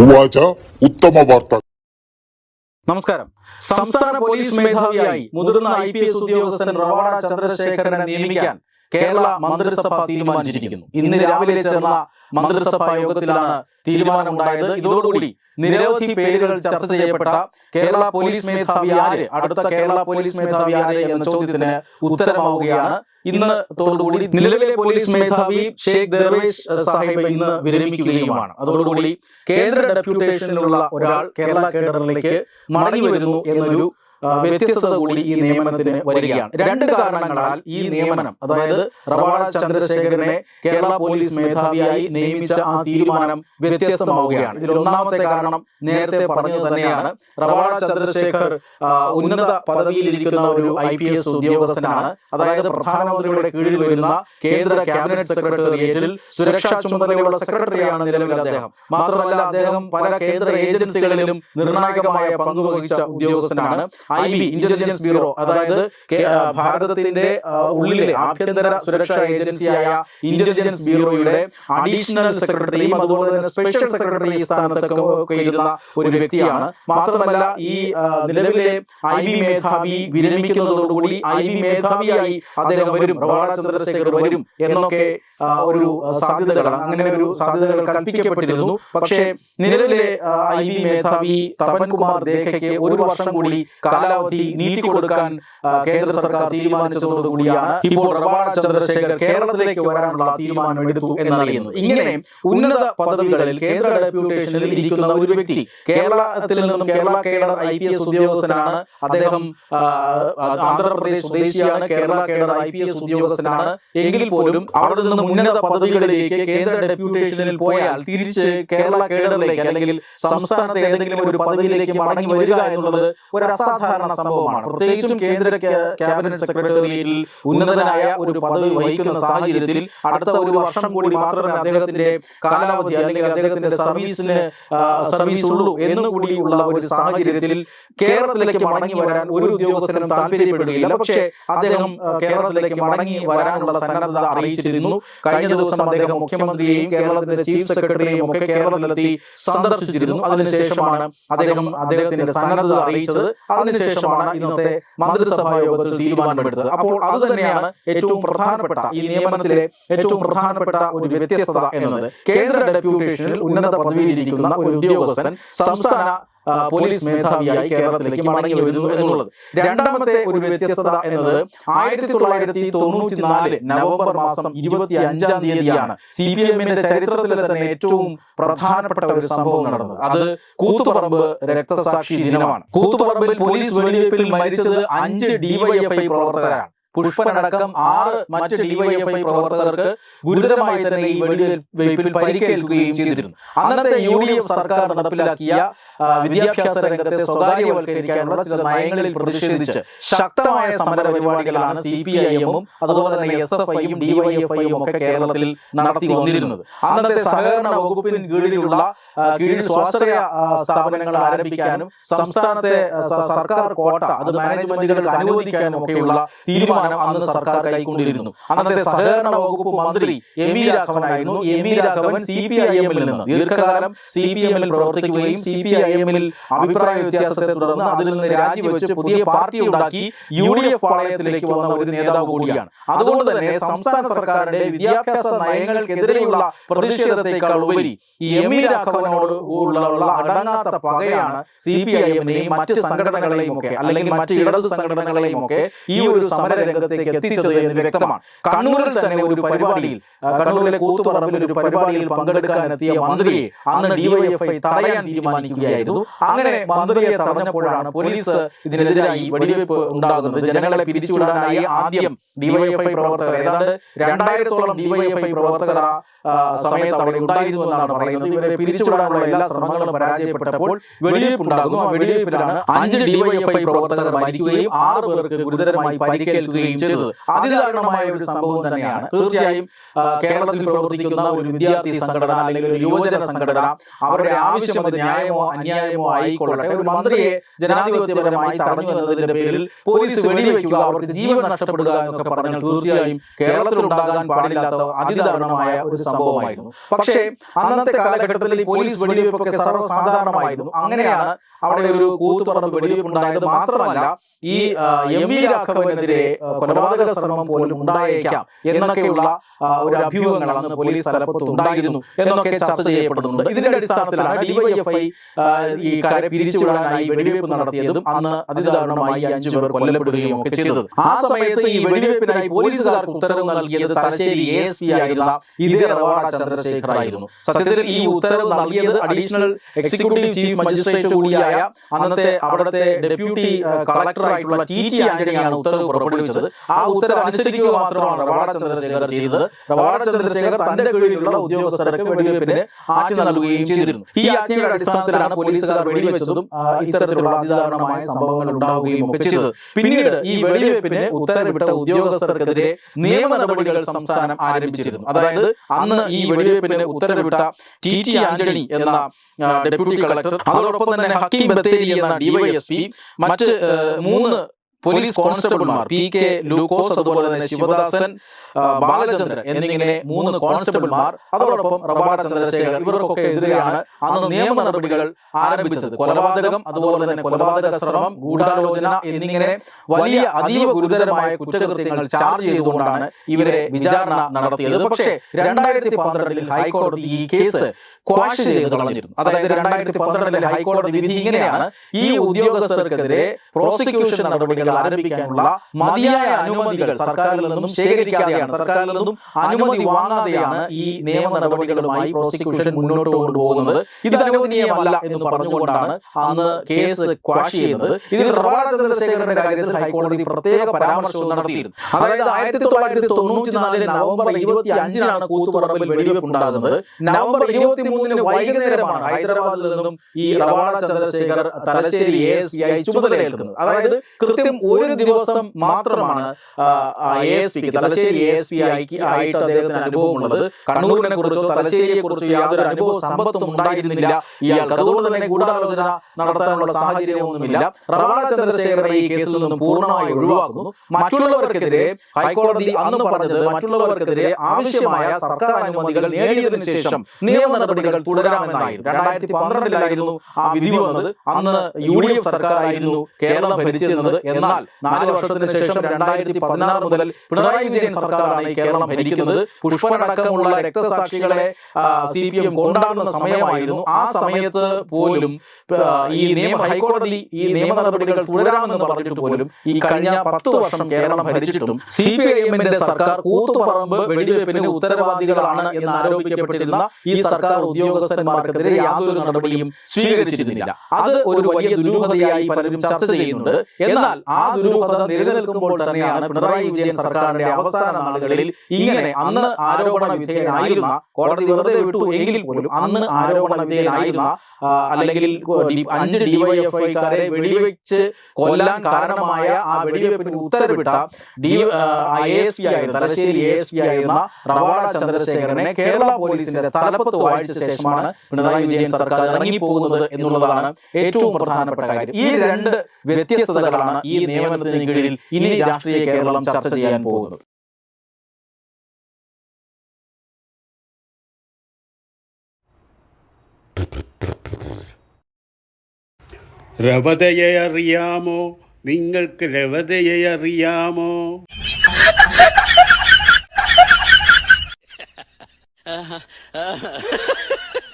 ഉവാച ഉത്തമ വാർത്ത. നമസ്കാരം. സംസ്ഥാന പോലീസ് മേധാവിയായി മുതിർന്ന ഐ പി എസ് ഉദ്യോഗസ്ഥൻ റവാഡ ചന്ദ്രശേഖരനെ നിയമിക്കാൻ കേരള മന്ത്രിസഭ തീരുമാനിച്ചിരിക്കുന്നു. ഇന്ന് രാവിലെ ചേർന്ന മന്ത്രിസഭാ യോഗത്തിലാണ് തീരുമാനമുണ്ടായത്. ഇതോടുകൂടി നിരവധി പേരുകൾ ചർച്ച ചെയ്യപ്പെട്ട കേരള പോലീസ് മേധാവി ആര്? അടുത്ത കേരള പോലീസ് മേധാവി ആര് എന്ന ചോദ്യത്തിന് ഉത്തരമാവുകയാണ്. ഇന്ന് തോടുകൂടി നിലവിലെ പോലീസ് മേധാവി ഷെയ്ഖ് ദർവേഷ് സാഹിബ് ഇന്ന് വിരമിക്കുകയുമാണ്. അതോടുകൂടി കേന്ദ്ര ഡെപ്യൂട്ടേഷനിലുള്ള ഒരാൾ കേരള കേഡറിലേക്ക് മടങ്ങി വരുന്നു എന്നൊരു വ്യത്യസ്തത കൂടി ഈ നിയമനത്തിന് വരികയാണ്. രണ്ട് കാരണങ്ങളാൽ ഈ നിയമനം അതായത് റവാഡ ചന്ദ്രശേഖരനെ കേരള പോലീസ് മേധാവിയായി നിയമിച്ച ആ തീരുമാനം വ്യത്യസ്തമാവുകയാണ്. ഇതിൽ ഒന്നാമത്തെ കാരണം നേരത്തെ പറഞ്ഞു തന്നെയാണ്. റവാഡ ചന്ദ്രശേഖർ ഉന്നത പദവിയിലിരിക്കുന്ന ഒരു ഐ പി എസ് ഉദ്യോഗസ്ഥനാണ്. അതായത് പ്രധാനമന്ത്രിയുടെ കീഴിൽ വരുന്ന കേന്ദ്ര ക്യാബിനറ്റ് സെക്രട്ടേറിയറ്റിൽ സുരക്ഷാ ചുമതലയുള്ള സെക്രട്ടറിയാണ് നിലവിൽ അദ്ദേഹം. മാത്രമല്ല അദ്ദേഹം പല കേന്ദ്ര ഏജൻസികളിലും നിർണായകമായ പങ്കുവഹിച്ച ഉദ്യോഗസ്ഥനാണ് ഐ ബി ഇന്റലിജൻസ് ബ്യൂറോ അതായത് ഭാരതത്തിന്റെ ഉള്ളിലെ ആഭ്യന്തര സുരക്ഷാ ഏജൻസിയായ ഇന്റലിജൻസ് ബ്യൂറോയുടെ അഡീഷണൽ സെക്രട്ടറിയും അതുപോലെ തന്നെ സ്പെഷ്യൽ സെക്രട്ടറി സ്ഥാനത്തൊക്കെ ഇരുന്ന ഒരു വ്യക്തിയാണ്. മാത്രമല്ല ഈ നിലവിലെ ഐ ബി മേധാവി വിരമിക്കുന്നതോടുകൂടി ഐ ബി മേധാവിയായി അദ്ദേഹം വരും. പ്രഭാത ചന്ദ്രശേഖർ വരും എന്നൊക്കെ ഒരു സാധ്യതകളാണ്. അങ്ങനെ ഒരു സാധ്യതകൾ കൽപ്പിക്കപ്പെട്ടിരുന്നു. പക്ഷേ നിലവിലെ ഐ ബി മേധാവി തപൻകുമാർ ദേഖയ്ക്ക് ഒരു വർഷം കൂടി കാലാവധി നീട്ടിക്കൊടുക്കാൻ കൊടുക്കാൻ കേന്ദ്ര സർക്കാർ തീരുമാനിച്ചതോടുകൂടിയാണ് ഇപ്പോൾ റവാണ ചന്ദ്രശേഖർ കേരളത്തിലേക്ക് വരാനുള്ള തീരുമാനം എടുത്തു എന്നറിയുന്നത്. ഇങ്ങനെ ഉന്നത പദവികളിൽ കേന്ദ്ര ഡെപ്യൂട്ടേഷനിൽ ഇരിക്കുന്ന ഒരു വ്യക്തി കേരളത്തിൽ നിന്നും Kerala cadre I P S ഉദ്യോഗസ്ഥനാണ്. അദ്ദേഹം ആന്ധ്രാപ്രദേശ് സ്വദേശിയാണ് Kerala cadre I P S ഉദ്യോഗസ്ഥനാണ്. എങ്കിൽ പോലും അവിടെ നിന്ന് ഉന്നത പദവികളിലേക്ക് കേന്ദ്ര ഡെപ്യൂട്ടേഷനിൽ പോയാൽ തിരിച്ച് കേരള കേഡറിലേക്ക് അല്ലെങ്കിൽ സംസ്ഥാനത്തെ ഏതെങ്കിലും ഒരു പദവിയിലേക്ക് മടങ്ങി വരിക എന്നുള്ളത് ഒരു അസാധാരണ സംഭവമാണ്. പ്രത്യേകിച്ചും കേന്ദ്ര ക്യാ- ക്യാബിനറ്റ് സെക്രട്ടേറിയറ്റിൽ ഉന്നതനായ ഒരു പദവി വഹിക്കുന്ന സാഹചര്യത്തിൽ അടുത്ത ഒരു വർഷം കൂടി മാത്രമേ അദ്ദേഹത്തിന്റെ കാലാവധി അല്ലെങ്കിൽ അദ്ദേഹത്തിന്റെ സർവീസിന് സർവീസ് ഉള്ളൂ എന്നുകൂടിയുള്ള ഒരു സാഹചര്യത്തിൽ കേരളത്തിലേക്ക് മടങ്ങി വരാൻ ഒരു ഉദ്യോഗസ്ഥനും താല്പര്യപ്പെടുകയില്ല. പക്ഷേ അദ്ദേഹം കേരളത്തിലേക്ക് മടങ്ങി വരാനുള്ള സന്നദ്ധത അറിയിച്ചിരുന്നു. കഴിഞ്ഞ ദിവസം അദ്ദേഹം മുഖ്യമന്ത്രിയെയും കേരളത്തിന്റെ ചീഫ് സെക്രട്ടറിയെയും ഒക്കെ കേരളത്തിലെത്തി സന്ദർശിച്ചിരുന്നു. അതിനുശേഷമാണ് അദ്ദേഹം അദ്ദേഹത്തിന്റെ സന്നദ്ധത അറിയിച്ചത്. അതിനുശേഷമാണ് ഇന്നത്തെ മന്ത്രിസഭാ യോഗത്തിൽ തീരുമാനമെടുത്തത്. അപ്പോൾ അത് തന്നെയാണ് ഏറ്റവും പ്രധാനപ്പെട്ട ഈ നിയമനത്തിലെ ഏറ്റവും പ്രധാനപ്പെട്ട ഒരു വ്യത്യസ്തത എന്നത്. കേന്ദ്ര ഡെപ്യൂട്ടേഷനിൽ ഉന്നത പദവിയിലിരിക്കുന്ന ഒരു ഉദ്യോഗസ്ഥൻ സംസ്ഥാന പോലീസ് മേധാവിയായി കേരളത്തിലേക്ക് മടങ്ങി വരുന്നു എന്നുള്ളത്. രണ്ടാമത്തെ ഒരു വ്യത്യസ്തത എന്നത് ആയിരത്തി തൊള്ളായിരത്തി തൊണ്ണൂറ്റി നാല് നവംബർ മാസം ഇരുപത്തി അഞ്ചാം തീയതിയാണ് സി പി എമ്മിന്റെ ചരിത്രത്തിലെ തന്നെ ഏറ്റവും പ്രധാനപ്പെട്ട ഒരു സംഭവം നടന്നത്. അത് കൂത്തുപറമ്പ് രക്തസാക്ഷി ദിനമാണ്. കൂത്തുപറമ്പിൽ പോലീസ് വെടിവയ്പ്പിൽ മരിച്ചത് അഞ്ച് ഡിവൈഎഫ്ഐ പ്രവർത്തകരാണ്. പുഷ്പനടക്കം ആറ് മറ്റ് ഡിവൈഎഫ്ഐ പ്രവർത്തകർക്ക് ഗുരുതരമായി തന്നെ ഈ വെടിവെയ്പിൽ പരിക്കേൽക്കുകയും ചെയ്തിരുന്നു. അന്നത്തെ യു ഡി എഫ് സർക്കാർ നടപ്പിലാക്കിയ വിദ്യാഭ്യാസ രംഗത്തെ സ്വകാര്യവൽക്കരിക്കാനുള്ള ചില നയങ്ങളിൽ പ്രതിഷേധിച്ച് ശക്തമായ സമര പരിപാടികളാണ് സി പി ഐ എമ്മും അതുപോലെ തന്നെ എസ് എഫ് ഐയും ഡിവൈഎഫ്ഐയും ഒക്കെ കേരളത്തിൽ നടത്തി വന്നിരുന്നത്. അന്നത്തെ സഹകരണ വകുപ്പിന് കീഴിലുള്ള കീഴിൽ സ്വാശ്രയ സ്ഥാപനങ്ങൾ ആരംഭിക്കാനും സംസ്ഥാനത്തെ സർക്കാർ കോട്ട അത് മാനേജ്മെന്റുകൾക്ക് അനുവദിക്കാനും ഒക്കെയുള്ള തീരുമാനം അന്ന് സർക്കാർ കൈക്കൊണ്ടിരുന്നു. അന്നത്തെ സഹകരണ വകുപ്പ് മന്ത്രി M V രാഘവനായിരുന്നു. M V Raghavan C P I എമ്മിൽ നിന്ന് ദീർഘകാലം സി പി എമ്മിൽ പ്രവർത്തിക്കുകയും സി പി ഐ എമ്മിൽ അഭിപ്രായ വ്യത്യാസത്തെ തുടർന്ന് അതിൽ നിന്ന് രാജിവെച്ച് പുതിയ പാർട്ടി ഉണ്ടാക്കി യു ഡി എഫ് പാളയത്തിലേക്ക് വന്ന ഒരു നേതാവ് കൂടിയാണ്. അതുകൊണ്ട് തന്നെ സംസ്ഥാന സർക്കാരിന്റെ വിദ്യാഭ്യാസ നയങ്ങൾക്കെതിരെയുള്ള പ്രതിഷേധത്തെക്കാൾ ഉപരി ഈ എം വി രാഘവനോട് ഉള്ള അടങ്ങാത്ത പകയാണ് സി പി ഐ എമ്മിനെയും മറ്റ് സംഘടനകളെയും ഒക്കെ അല്ലെങ്കിൽ മറ്റ് ഇടത് സംഘടനകളെയും ഒക്കെ ഈ ഒരു സമര രംഗത്തേക്ക് എത്തിച്ചത് എന്ന് വ്യക്തമാണ്. കണ്ണൂരിൽ തന്നെ ഒരു പരിപാടിയിൽ കണ്ണൂരിലെ കൂത്തുപറമ്പിൽ ഒരു പരിപാടിയിൽ പങ്കെടുക്കാനെത്തിയ മന്ത്രിയെ അന്ന് ഡിവൈഎഫ്ഐ തടയാൻ തീരുമാനിക്കുകയായിരുന്നു. അങ്ങനെ മന്ത്രിയെ തടഞ്ഞപ്പോഴാണ് പോലീസ് ഇതിനെതിരായി വെടിവെയ്പ് ഉണ്ടാകുന്നത്. ജനങ്ങളെ പിരിച്ചുവിടാനായി ആദ്യം ഡിവൈഎഫ്ഐ പ്രവർത്തകർ ഏതാണ്ട് രണ്ടായിരത്തോളം ഡിവൈഎഫ്ഐ പ്രവർത്തകർ സമയത്ത് അവിടെ ഉണ്ടായിരുന്നു എന്നാണ് പറയുന്നത്. ഇവരെ പിരിച്ചുവിടാനുള്ള എല്ലാ ശ്രമങ്ങളും പരാജയപ്പെട്ടപ്പോൾ വെടിവെയ്പ് ഉണ്ടാകുന്നു ആ വെടിവെയ്പ്പിലാണ് അഞ്ച് ഡിവൈഎഫ്ഐ പ്രവർത്തകർ മരിക്കുകയും ആറ് പേർക്ക് ഗുരുതരമായി പരിക്കേൽക്കുകയും കൊലപ്പെടുത്തുകയും ചെയ്തത് അതിദാരുണമായ ഒരു സംഭവം തന്നെയാണ്. തീർച്ചയായും കേരളത്തിൽ പ്രവർത്തിക്കുന്ന ഒരു വിദ്യാർത്ഥി സംഘടന അല്ലെങ്കിൽ ഒരു യുവജന സംഘടന അവരുടെ ആവശ്യം അത് ന്യായമോ അന്യായമോ ആയിക്കൊള്ളട്ടെ. ഒരു മന്ത്രിയെ ജനാധിപത്യപരമായി തടഞ്ഞു എന്നതിന്റെ പേരിൽ പോലീസ് വെടിവെക്കുക അവർക്ക് ജീവൻ നഷ്ടപ്പെടുക എന്നൊക്കെ പറഞ്ഞാൽ തീർച്ചയായും കേരളത്തിൽ ഉണ്ടാകാൻ പാടില്ലാത്ത അതിദാരുണമായ ഒരു സംഭവമായിരുന്നു. പക്ഷേ അന്നത്തെ കാലഘട്ടത്തിൽ ഈ പോലീസ് വെടിവെപ്പൊക്കെ സർവസാധാരണമായിരുന്നു. അങ്ങനെയാണ് അവിടെ ഒരു കൂത്തുപറമ്പ് വെടിവെപ്പ് ഉണ്ടായത് മാത്രമല്ല ഈ എം വി രാഘവനെതിരെ കൊലപാതക ശ്രമം പോലും ഉണ്ടായേക്കാം എന്നൊക്കെയുള്ള ഒരു അഭ്യൂഹങ്ങൾ അന്ന് പോലീസ് തലപ്പത്ത് ഉണ്ടായിരുന്നു എന്നൊക്കെ ചർച്ച ചെയ്യപ്പെടുന്നുണ്ട്. ഇതിന്റെ അടിസ്ഥാനത്തിലാണ് ഡിവൈഎഫ്ഐ ഈ കാര്യം പിരിച്ചുവിടാനായി വെടിവെപ്പ് നടത്തിയതും അന്ന് അതിദാരുണമായി അഞ്ചു പേർ കൊല്ലപ്പെടുകയും ഒക്കെ ചെയ്തത്. ആ സമയത്ത് ഈ വെടിവെയ്പ്പിനായി പോലീസുകാർക്ക് ഉത്തരവ് നൽകിയത് തലശ്ശേരി എ എസ് പി ആയിരുന്ന ഇതേ റവാഡ ചന്ദ്രശേഖർ ആയിരുന്നു സത്യത്തിൽ ഈ ഉത്തരവ് നൽകിയത് അഡീഷണൽ എക്സിക്യൂട്ടീവ് ചീഫ് മജിസ്ട്രേറ്റ് കൂടിയായ അന്നത്തെ അവിടുത്തെ ഡെപ്യൂട്ടി കളക്ടർ ആയിട്ടുള്ള ടി ടി ആന്റണിയാണ് ഉത്തരവ് പുറപ്പെടുവിച്ചത്. ആ ഉത്തരവ് അനുസരിക്കുക മാത്രമാണ് റവാഡ ചന്ദ്രശേഖർ ചെയ്തത്. റവാഡ ചന്ദ്രശേഖർ തന്റെ കീഴിലുള്ള ഉദ്യോഗസ്ഥർക്ക് വെടിവെപ്പിന് ആജ്ഞ നൽകുകയും ചെയ്തിരുന്നു. ഈ ആജ്ഞയുടെ അടിസ്ഥാനത്തിലാണ് പോലീസുകാർ വെടിവെച്ചതും ഇത്തരത്തിലുള്ള അതിദാരുണമായ സംഭവങ്ങൾ ഉണ്ടാവുകയും ഒക്കെ ചെയ്തത്. പിന്നീട് ഈ വെടിവെപ്പിന് ഉത്തരവിട്ട ഉദ്യോഗസ്ഥർക്കെതിരെ നിയമ നടപടികൾ സംസ്ഥാനം ആരംഭിച്ചിരുന്നു. അതായത് അന്ന് ഈ വെടിവെപ്പിന് ഉത്തരവിട്ട ടി ടി ആന്റണി എന്ന ഡെപ്യൂട്ടി കളക്ടർ. അതോടൊപ്പം തന്നെ ഹക്കീം ബത്തേരി എന്ന ഡിവൈഎസ്പി മറ്റ് മൂന്ന് പോലീസ് കോൺസ്റ്റബിൾമാർ പി കെ ലൂക്കോസ് അതുപോലെ തന്നെ ശിവദാസൻ ബാലചന്ദ്രൻ എന്നിങ്ങനെ മൂന്ന് കോൺസ്റ്റബിൾമാർ അതോടൊപ്പം റബാഡ ചന്ദ്രശേഖർ ഇവർക്കൊക്കെ എതിരെയാണ് അന്ന് നിയമ നടപടികൾ ആരംഭിച്ചത്. കൊലപാതകം അതുപോലെ തന്നെ കൊലപാതക ശ്രമം ഗൂഢാലോചന എന്നിങ്ങനെ വലിയ അതീവ ഗുരുതരമായ കുറ്റകൃത്യങ്ങൾ ചാർജ് ചെയ്തുകൊണ്ടാണ് ഇവരെ വിചാരണ നടത്തിയത്. പക്ഷേ രണ്ടായിരത്തി പന്ത്രണ്ടിൽ ഹൈക്കോടതി ഈ കേസ് ക്വാഷ് ചെയ്ത് കളഞ്ഞിരുന്നു. അതായത് രണ്ടായിരത്തി പന്ത്രണ്ടിലെ ഹൈക്കോടതി വിധി ഇങ്ങനെയാണ്. ഈ ഉദ്യോഗസ്ഥർക്കെതിരെ പ്രോസിക്യൂഷൻ നടപടികൾ ആരംഭിക്കാനുള്ള മതിയായ അനുമതികൾ സർക്കാരിൽ നിന്നും ശേഖരിക്കാതെയാണ്. സർക്കാരിൽ നിന്നും അനുമതി വാങ്ങാതെയാണ് ഈ നിയമ നടപടികളുമായി പ്രോസിക്യൂഷൻ മുന്നോട്ട് കൊണ്ടുപോകുന്നത്. ഇത് അനുവദനീയമല്ല എന്ന് പറഞ്ഞുകൊണ്ടാണ് അന്ന് കേസ് ക്വാഷ് ചെയ്യുന്നത്. ഇതിൽ റവാ ചന്ദ്രശേഖരന്റെ കാര്യത്തിൽ ഹൈക്കോടതി പ്രത്യേക പരാമർശവും നടത്തിയിരുന്നു. അതായത് ആയിരത്തി തൊള്ളായിരത്തി തൊണ്ണൂറ്റി നാലിന് നവംബർ ഇരുപത്തി അഞ്ചിനാണ് കൂത്തുപറമ്പിൽ വെടിവെപ്പ് ഉണ്ടാകുന്നത് നവംബർ ഇരുപത്തി മൂന്നിന് വൈകുന്നേരമാണ് ഹൈദരാബാദിൽ നിന്നും ഈ റവാണ ചന്ദ്രശേഖർ തലശ്ശേരി എ എസ് ആയി ചുമതലയേൽക്കുന്നത്. അതായത് കൃത്യം ഒരു ദിവസം മാത്രമാണ് എ എസ് പിക്ക് തലശ്ശേരി എ എസ് പി ആയിക്ക് ആയിട്ട് അദ്ദേഹത്തിന് അനുഭവമുള്ളത് കണ്ണൂരിനെ കുറിച്ചോ തലശ്ശേരിയെ കുറിച്ചോ യാതൊരു അനുഭവ സമ്പത്തും ഉണ്ടായിരുന്നില്ല. ഇയാൾക്ക് അതുകൊണ്ട് തന്നെ ഗൂഢാലോചന നടത്താനുള്ള സാഹചര്യമൊന്നുമില്ല. റവാഡ ചന്ദ്രശേഖരനെ ഈ കേസിൽ നിന്നും പൂർണമായി ഒഴിവാക്കുന്നു. മറ്റുള്ളവർക്കെതിരെ ഹൈക്കോടതി അന്ന് പറഞ്ഞത് മറ്റുള്ളവർക്കെതിരെ ആവശ്യമായ സർക്കാർ അനുമതികൾ നേടിയതിനു ശേഷം നിയമ നടപടികൾ തുടരാമെന്നായിരുന്നു. രണ്ടായിരത്തി പന്ത്രണ്ടിലായിരുന്നു ആ വിധി വന്നത്. അന്ന് യു ഡി എഫ് സർക്കാരായിരുന്നു കേരളം ഭരിച്ചിരുന്നത് എന്നാൽ നാല് വർഷത്തിന് ശേഷം രണ്ടായിരത്തി പതിനാറ് മുതൽ പിണറായി വിജയൻ സർക്കാരാണ് ഈ കേരളം ഭരിക്കുന്നത്. പുഷ്പനടക്കമുള്ള രക്തസാക്ഷികളെ സി പി എം കൊണ്ടാടുന്ന സമയമായിരുന്നു. ആ സമയത്ത് പോലും ഈ നിയമ ഹൈക്കോടതി ഈ നിയമ നടപടികൾ തുടരാമെന്ന് പറഞ്ഞിട്ട് പോലും ഈ കഴിഞ്ഞ പത്ത് വർഷം കേരളം ഭരിച്ചിട്ടും സി പി ഐ എമ്മിന്റെ സർക്കാർ കൂത്തുപറമ്പ് വെടിവെപ്പിന് ഉത്തരവാദികളാണ് എന്ന് ആരോപിക്കപ്പെട്ടിരുന്ന ഈ സർക്കാർ ഉദ്യോഗസ്ഥന്മാർക്കെതിരെ യാതൊരു നടപടിയും സ്വീകരിച്ചിരുന്നില്ല. അത് ഒരു വലിയ ദുരൂഹതയായി പലരും ചർച്ച ചെയ്യുന്നുണ്ട്. എന്നാൽ ആ ദുരൂഹത നിലനിൽക്കുമ്പോൾ തന്നെയാണ് പിണറായി വിജയൻ സർക്കാരിന്റെ അവസാന നാളുകളിൽ ഇങ്ങനെ അന്ന് ആരോപണ വിധേയനായിരുന്ന കോടതി വെറുതെ വിട്ടു എങ്കിൽ പോലും അന്ന് ആരോപണ വിധേയനായിരുന്ന അല്ലെങ്കിൽ അഞ്ച് ഡിവൈഎഫ്ഐക്കാരെ വെടിവെച്ച് കൊല്ലാൻ കാരണമായ ആ വെടിവെപ്പിന് ഉത്തരവിട്ട ഡി എ എസ് പി ആയിരുന്ന തലശ്ശേരി എ എസ് പി ആയിരുന്ന റവാഡ ചന്ദ്രശേഖരനെ കേരള പോലീസിന്റെ തലപ്പത്ത് വായിച്ച ശേഷമാണ് പിണറായി വിജയൻ സർക്കാർ ഇറങ്ങിപ്പോകുന്നത് എന്നുള്ളതാണ് ഏറ്റവും പ്രധാനപ്പെട്ട കാര്യം. ഈ രണ്ട് വ്യത്യസ്തതകളാണ് ഈ നിയമനത്തിന് കീഴിൽ ഇനി രാഷ്ട്രീയ കേരളം ചർച്ച ചെയ്യാൻ പോകുന്നത് രവതയെ അറിയാമോ? നിങ്ങൾക്ക് രവതയെ അറിയാമോ?